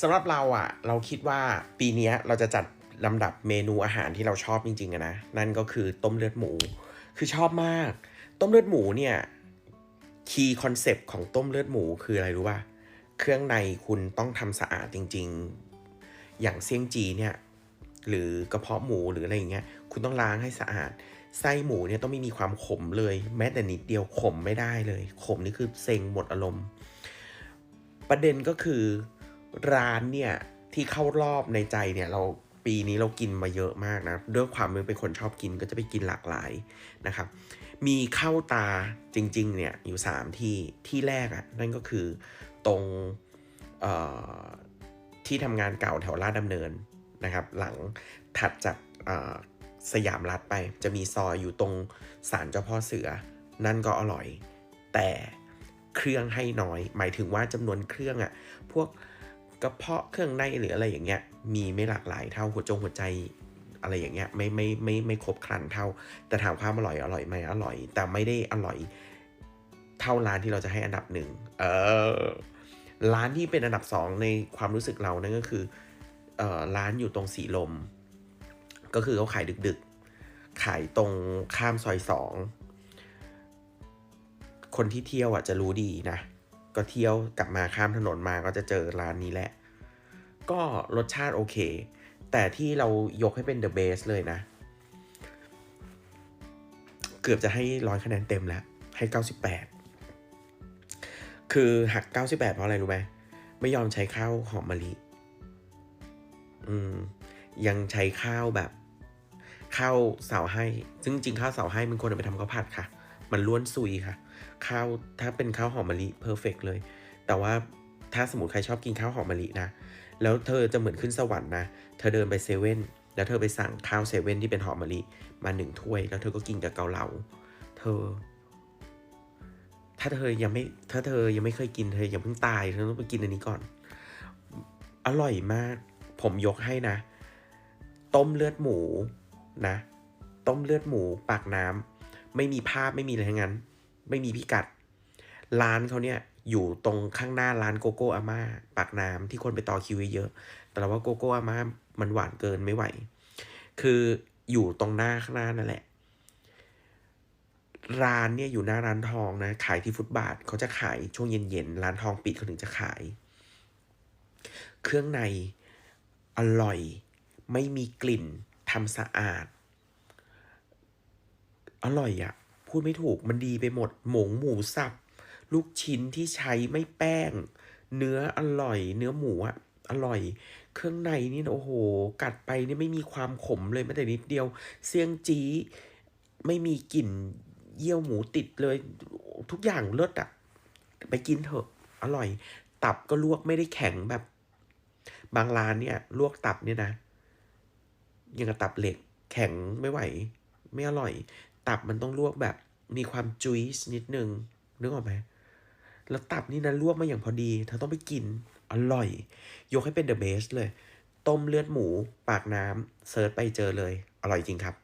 สำหรับเราอะเราคิดว่าปีนี้เราจะจัดลำดับเมนูอาหารที่เราชอบจริงๆนะ นั่นก็คือต้มเลือดหมู คือชอบมาก ต้มเลือดหมูเนี่ยคีย์คอนเซปต์ของต้มเลือดหมูคืออะไรรู้ป่ะ เครื่องในคุณต้องทำสะอาดจริงๆ อย่างเซี่ยงจีเนี่ย หรือกระเพาะหมูหรืออะไรอย่างเงี้ย คุณต้องล้างให้สะอาด ไส้หมูเนี่ยต้องไม่มีความขมเลย แม้แต่นิดเดียวขมไม่ได้เลย ขมนี่คือเซ็งหมดอารมณ์ ประเด็นก็คือ ร้านเนี่ยที่เข้ารอบในใจเนี่ยเราปีนี้เรากินมาเยอะมากนะด้วยความเป็นคนชอบกินก็จะไปกินหลากหลายนะครับ มีเข้าตาจริงๆเนี่ยอยู่ 3 ที่ที่แรกอะ่ะนั่นก็คือตรงที่ทำงานเก่าแถวลาดดำเนินนะครับ หลังถัดจากสยามรัฐไป จะมีซอยอยู่ตรงศาลเจ้าพ่อเสือ นั่นก็อร่อย แต่เครื่องให้น้อย หมายถึงว่าจำนวนเครื่องอะ่ะพวก กระเพาะเครื่องในหรืออะไรอย่างเงี้ยมีไม่หลากหลายเท่าหัวจงหัวใจอะไรอย่างเงี้ยไม่ไม่ไม่ไม่ครบครันเท่า แต่ถามความอร่อยอร่อยไหมอร่อย แต่ไม่ได้อร่อยเท่าร้านที่เราจะให้อันดับหนึ่งเออร้านที่เป็นอันดับสองในความรู้สึกเรานั่นก็คือเออร้านอยู่ตรงสีลม ก็คือเขาขายดึกๆ ขายตรงข้ามซอยสองคนที่เที่ยวอะจะรู้ดีนะ ก็เที่ยวกลับมาข้ามถนนมาก็จะเจอร้านนี้แหละ ก็รสชาติโอเค แต่ที่เรายกให้เป็น the best เลยนะ เกือบจะให้ร้อยคะแนนเต็มแล้ว ให้ 98 คือหัก 98 เพราะอะไรรู้ไหมไม่ยอมใช้ข้าวหอมมะลิ อืม ยังใช้ข้าวแบบข้าวเสาให้ ซึ่งจริงข้าวเสาให้มันควรจะไปทำข้าวผัดค่ะ มันล้วนซุยค่ะ ข้าวถ้าเป็นข้าวหอมมะลิเพอร์เฟกเลย แต่ว่าถ้าสมมติใครชอบกินข้าวหอมมะลินะ แล้วเธอจะเหมือนขึ้นสวรรค์นะ เธอเดินไปเซเว่นแล้วเธอไปสั่งข้าวเซเว่นที่เป็นหอมมะลิมาหนึ่งถ้วย แล้วเธอก็กินกับเกาเหลา เธอ ถ้าเธอยังไม่ถ้าเธอยังไม่เคยกินเธออย่าเพิ่งตายเธอต้องไปกินอันนี้ก่อน อร่อยมาก ผมยกให้นะ ต้มเลือดหมูนะ ต้มเลือดหมูปากน้ำไม่มีภาพไม่มีอะไรทั้งนั้น ไม่มีพิกัด ร้านเขาเนี่ย อยู่ตรงข้างหน้าร้านโกโก้อาม่าปากน้ำที่คนไปต่อคิวเยอะ แต่เราว่าโกโก้อาม่ามันหวานเกินไม่ไหว คืออยู่ตรงหน้าข้างหน้านั่นแหละ ร้านเนี่ยอยู่หน้าร้านทองนะ ขายที่ฟุตบาทเขาจะขายช่วงเย็นๆ ร้านทองปิดเขาถึงจะขาย เครื่องในอร่อย ไม่มีกลิ่นทำสะอาด อร่อยอะพูดไม่ถูกมันดีไปหมด หมูหมูสับ ลูกชิ้นที่ใช้ไม่แป้ง เนื้ออร่อย เนื้อหมูอะอร่อย เครื่องในนี่นะโอ้โห กัดไปนี่ไม่มีความขมเลยแม้แต่นิดเดียว เสียงจีไม่มีกลิ่นเยี่ยวหมูติดเลย ทุกอย่างเลิศอะไปกินเถอะ อร่อย ตับก็ลวกไม่ได้แข็งแบบ บางร้านเนี่ย ลวกตับเนี่ยนะยังกับตับเหล็กแข็งไม่ไหว ไม่อร่อย ตับมันต้องลวกแบบ มีความจุยส์นิดนึงนึกออกไหม แล้วตับนี่นะลวกมาอย่างพอดี เธอต้องไปกิน อร่อย ยกให้เป็นเดอะเบสเลย ต้มเลือดหมู ปากน้ำเซิร์ชไปเจอเลย อร่อยจริงครับ